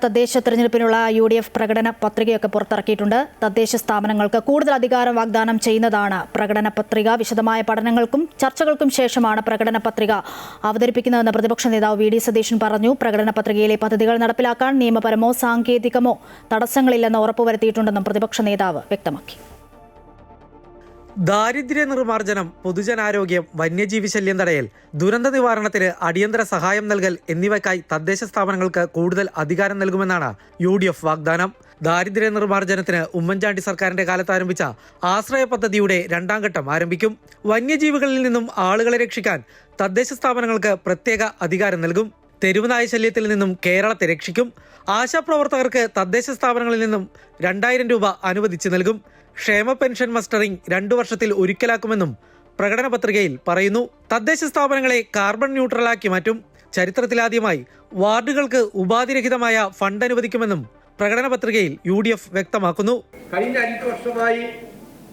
തദ്ദേശ തെരഞ്ഞെടുപ്പിനുള്ള U D F പ്രകടന പത്രികയൊക്കെ പുറത്തിറക്കിയിട്ടുണ്ട്. തദ്ദേശ സ്ഥാപനങ്ങൾക്ക് കൂടുതൽ അധികാരം വാഗ്ദാനം ചെയ്യുന്നതാണ് പ്രകടന പത്രിക. വിശദമായ പഠനങ്ങൾക്കും ചർച്ചകൾക്കും ശേഷമാണ് പ്രകടന പത്രിക അവതരിപ്പിക്കുന്നതെന്ന് പ്രതിപക്ഷ നേതാവ് വി ഡി സതീശൻ പറഞ്ഞു. പ്രകടന പത്രികയിലെ പദ്ധതികൾ നടപ്പിലാക്കാൻ നിയമപരമോ സാങ്കേതികമോ തടസ്സങ്ങളില്ലെന്ന് ഉറപ്പുവരുത്തിയിട്ടുണ്ടെന്നും പ്രതിപക്ഷ നേതാവ് വ്യക്തമാക്കി. ദാരിദ്ര്യ നിർമ്മാർജനം പൊതുജനാരോഗ്യം വന്യജീവി ശല്യം തടയൽ ദുരന്ത നിവാരണത്തിന് അടിയന്തര സഹായം നൽകൽ എന്നിവയ്ക്കായി തദ്ദേശ സ്ഥാപനങ്ങൾക്ക് കൂടുതൽ അധികാരം നൽകുമെന്നാണ് യു ഡി എഫ് വാഗ്ദാനം. ദാരിദ്ര്യ നിർമ്മാർജനത്തിന് ഉമ്മൻചാണ്ടി സർക്കാരിന്റെ കാലത്ത് ആരംഭിച്ച ആശ്രയ പദ്ധതിയുടെ രണ്ടാം ഘട്ടം ആരംഭിക്കും. വന്യജീവികളിൽ നിന്നും ആളുകളെ രക്ഷിക്കാൻ തദ്ദേശ സ്ഥാപനങ്ങൾക്ക് പ്രത്യേക അധികാരം നൽകും. തെരുവുനായ ശല്യത്തിൽ നിന്നും കേരളത്തെ രക്ഷിക്കും. ആശാപ്രവർത്തകർക്ക് തദ്ദേശ സ്ഥാപനങ്ങളിൽ നിന്നും രണ്ടായിരം രൂപ അനുവദിച്ചു നൽകും. ക്ഷേമ പെൻഷൻ മസ്റ്ററിംഗ് രണ്ടു വർഷത്തിൽ ഒരിക്കലാക്കുമെന്നും പ്രകടന പത്രികയിൽ പറയുന്നു. തദ്ദേശ സ്ഥാപനങ്ങളെ കാർബൺ ന്യൂട്രലാക്കി മാറ്റും. ചരിത്രത്തിലാദ്യമായി വാർഡുകൾക്ക് ഉപാധിരഹിതമായ ഫണ്ട് അനുവദിക്കുമെന്നും പ്രകടന പത്രികയിൽ യു ഡി എഫ് വ്യക്തമാക്കുന്നു. കഴിഞ്ഞ അഞ്ച് വർഷമായി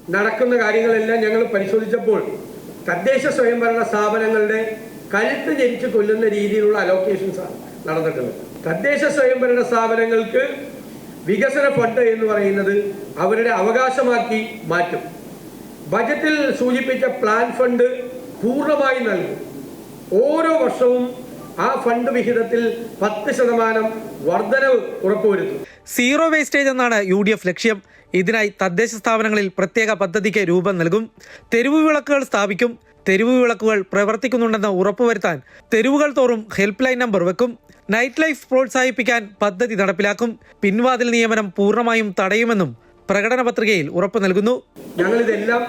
നടക്കുന്ന കാര്യങ്ങളെല്ലാം ഞങ്ങൾ പരിശോധിച്ചപ്പോൾ തദ്ദേശ സ്വയംഭരണ സ്ഥാപനങ്ങളുടെ കഴുത്ത് ജനിച്ച് കൊല്ലുന്ന രീതിയിലുള്ള അലോക്കേഷൻസ് ആണ് നടന്നിട്ടുള്ളത്. തദ്ദേശ സ്വയംഭരണ സ്ഥാപനങ്ങൾക്ക് വികസന ഫണ്ട് എന്ന് പറയുന്നത് അവരുടെ അവകാശമാക്കി മാറ്റും. ബജറ്റിൽ സൂചിപ്പിച്ച പ്ലാൻ ഫണ്ട് പൂർണമായി നൽകും. ഓരോ വർഷവും ആ ഫണ്ട് വിഹിതത്തിൽ പത്ത് ശതമാനം വർധനവ് ഉറപ്പുവരുത്തും. സീറോ വേസ്റ്റേജ് എന്നാണ് യു ഡി എഫ് ലക്ഷ്യം. ഇതിനായി തദ്ദേശ സ്ഥാപനങ്ങളിൽ പ്രത്യേക പദ്ധതിക്ക് രൂപം നൽകും. തെരുവ് വിളക്കുകൾ സ്ഥാപിക്കും. തെരുവ് വിളക്കുകൾ പ്രവർത്തിക്കുന്നുണ്ടെന്ന് ഉറപ്പുവരുത്താൻ തെരുവുകൾ തോറും ഹെൽപ്പ് ലൈൻ നമ്പർ വെക്കും. നൈറ്റ് ലൈഫ് പ്രോത്സാഹിപ്പിക്കാൻ പദ്ധതി നടപ്പിലാക്കും. പിൻവാതിൽ നിയമനം പൂർണമായും തടയുമെന്നും പ്രകടന പത്രികയിൽ ഉറപ്പു നൽകുന്നു. ഞങ്ങളിതെല്ലാം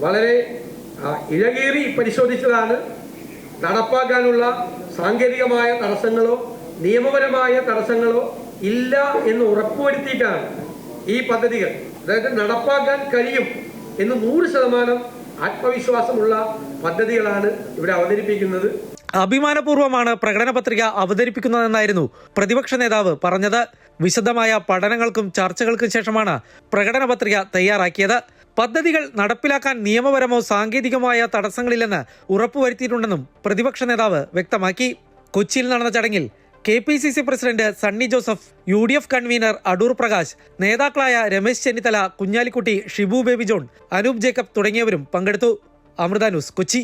വളരെ ആ, ഇഴകേറി പരിശോധിച്ചതാണ്. നടപ്പാക്കാനുള്ള സാങ്കേതികമായ തടസ്സങ്ങളോ നിയമപരമായ തടസ്സങ്ങളോ ഇല്ല എന്ന് ഉറപ്പുവരുത്തിയിട്ടാണ് ഈ പദ്ധതികൾ. അതായത് നടപ്പാക്കാൻ കഴിയും എന്ന് നൂറ് ശതമാനം ആത്മവിശ്വാസമുള്ള പദ്ധതികളാണ് ഇവിടെ അവതരിപ്പിക്കുന്നത്. അഭിമാനപൂർവമാണ് പ്രകടന പത്രിക അവതരിപ്പിക്കുന്നതെന്നായിരുന്നു പ്രതിപക്ഷ നേതാവ് പറഞ്ഞത്. വിശദമായ പഠനങ്ങൾക്കും ചർച്ചകൾക്കും ശേഷമാണ് പ്രകടന പത്രിക തയ്യാറാക്കിയത്. പദ്ധതികൾ നടപ്പിലാക്കാൻ നിയമപരമോ സാങ്കേതികമായ തടസ്സങ്ങളില്ലെന്ന് ഉറപ്പുവരുത്തിയിട്ടുണ്ടെന്നും പ്രതിപക്ഷ നേതാവ് വ്യക്തമാക്കി. കൊച്ചിയിൽ നടന്ന ചടങ്ങിൽ K P C C president Sunny Joseph U D F convener Adoor Prakash നേതാക്കളായ രമേശ് ചെന്നിത്തല കുഞ്ഞാലിക്കുട്ടി ഷിബു ബേബി ജോൺ അനൂപ് ജേക്കബ് തുടങ്ങിയവരും പങ്കെടുത്തു. അമൃത ന്യൂസ് കൊച്ചി.